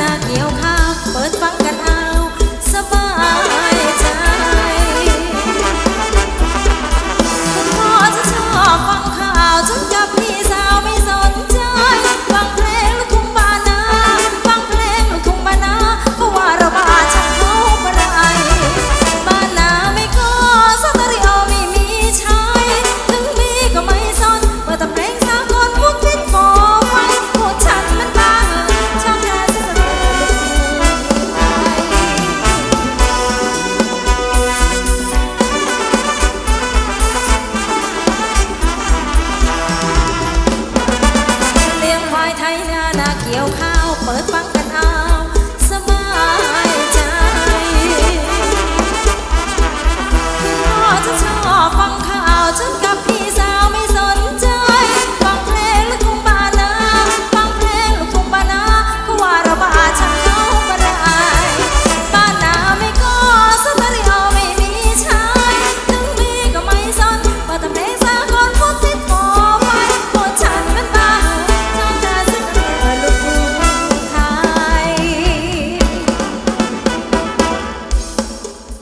นาเกี่ยวข้าวเปิดฟังกันอา ไทยนานาเกี่ยวข้าว เปิดฟัง